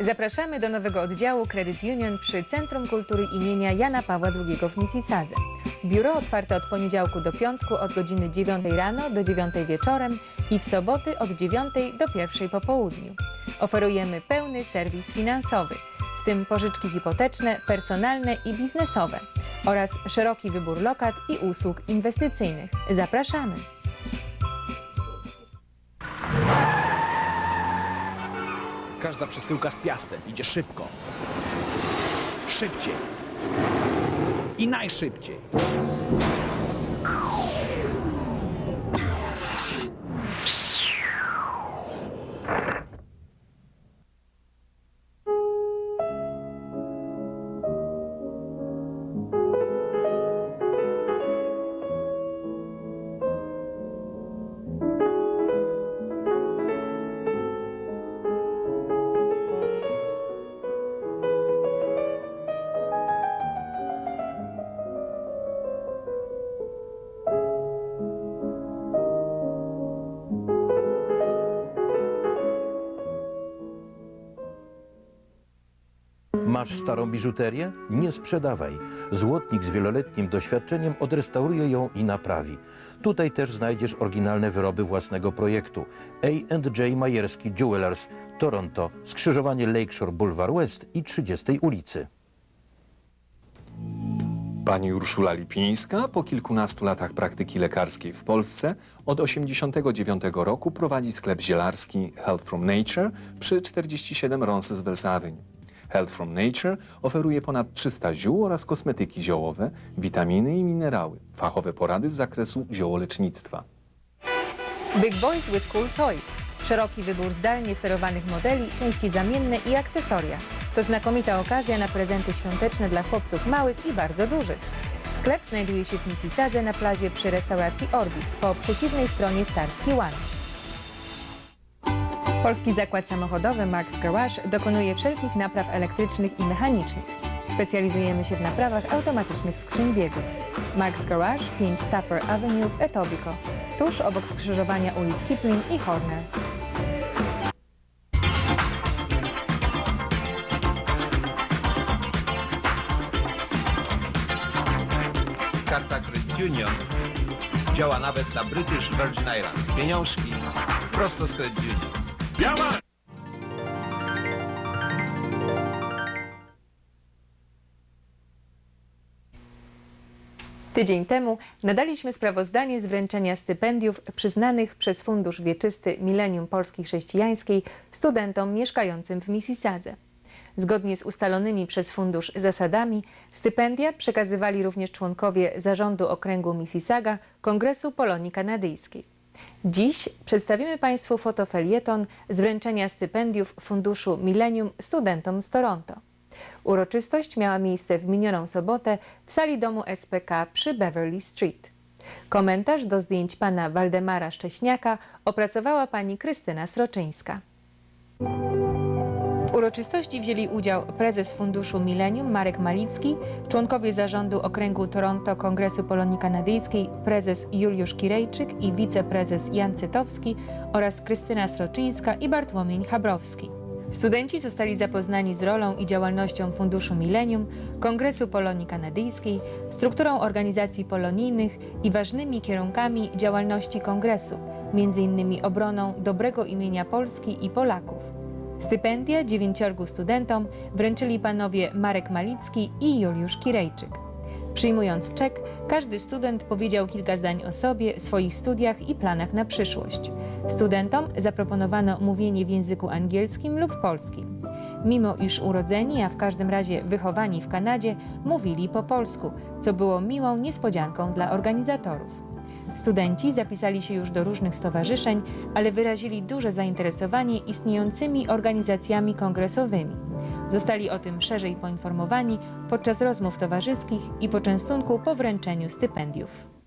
Zapraszamy do nowego oddziału Credit Union przy Centrum Kultury imienia Jana Pawła II w Mississadze. Biuro otwarte od poniedziałku do piątku od godziny 9 rano do 9 wieczorem i w soboty od 9 do 1 po południu. Oferujemy pełny serwis finansowy, w tym pożyczki hipoteczne, personalne i biznesowe oraz szeroki wybór lokat i usług inwestycyjnych. Zapraszamy! Każda przesyłka z piastem idzie szybko. Szybciej. I najszybciej. Masz starą biżuterię? Nie sprzedawaj. Złotnik z wieloletnim doświadczeniem odrestauruje ją i naprawi. Tutaj też znajdziesz oryginalne wyroby własnego projektu. A&J Majerski Jewelers, Toronto, skrzyżowanie Lakeshore Boulevard West i 30 ulicy. Pani Urszula Lipińska po kilkunastu latach praktyki lekarskiej w Polsce od 1989 roku prowadzi sklep zielarski Health from Nature przy 47 Roncesvalles Avenue. Health from Nature oferuje ponad 300 ziół oraz kosmetyki ziołowe, witaminy i minerały, fachowe porady z zakresu ziołolecznictwa. Big Boys with Cool Toys. Szeroki wybór zdalnie sterowanych modeli, części zamienne i akcesoria. To znakomita okazja na prezenty świąteczne dla chłopców małych i bardzo dużych. Sklep znajduje się w Mississadze na plazie przy restauracji Orbit, po przeciwnej stronie Starski One. Polski zakład samochodowy Marks Garage dokonuje wszelkich napraw elektrycznych i mechanicznych. Specjalizujemy się w naprawach automatycznych skrzyń biegów. Marks Garage 5 Tupper Avenue w Etobicoke, tuż obok skrzyżowania ulic Kipling i Horner. Karta Credit Union działa nawet na British Virgin Islands. Pieniążki prosto z Credit Union. Tydzień temu nadaliśmy sprawozdanie z wręczenia stypendiów przyznanych przez Fundusz Wieczysty Milenium Polski Chrześcijańskiej studentom mieszkającym w Mississadze. Zgodnie z ustalonymi przez fundusz zasadami, stypendia przekazywali również członkowie zarządu okręgu Mississauga Kongresu Polonii Kanadyjskiej. Dziś przedstawimy Państwu fotofelieton z wręczenia stypendiów Funduszu Milenium studentom z Toronto. Uroczystość miała miejsce w minioną sobotę w sali domu SPK przy Beverly Street. Komentarz do zdjęć pana Waldemara Szcześniaka opracowała pani Krystyna Sroczyńska. Uroczystości wzięli udział prezes Funduszu Millennium Marek Malicki, członkowie zarządu Okręgu Toronto Kongresu Polonii Kanadyjskiej, prezes Juliusz Kirejczyk i wiceprezes Jan Cytowski oraz Krystyna Sroczyńska i Bartłomiej Chabrowski. Studenci zostali zapoznani z rolą i działalnością Funduszu Millennium, Kongresu Polonii Kanadyjskiej, strukturą organizacji polonijnych i ważnymi kierunkami działalności Kongresu, m.in. obroną dobrego imienia Polski i Polaków. Stypendia dziewięciorgu studentom wręczyli panowie Marek Malicki i Juliusz Kirejczyk. Przyjmując czek, każdy student powiedział kilka zdań o sobie, swoich studiach i planach na przyszłość. Studentom zaproponowano mówienie w języku angielskim lub polskim. Mimo iż urodzeni, a w każdym razie wychowani w Kanadzie, mówili po polsku, co było miłą niespodzianką dla organizatorów. Studenci zapisali się już do różnych stowarzyszeń, ale wyrazili duże zainteresowanie istniejącymi organizacjami kongresowymi. Zostali o tym szerzej poinformowani podczas rozmów towarzyskich i poczęstunku po wręczeniu stypendiów.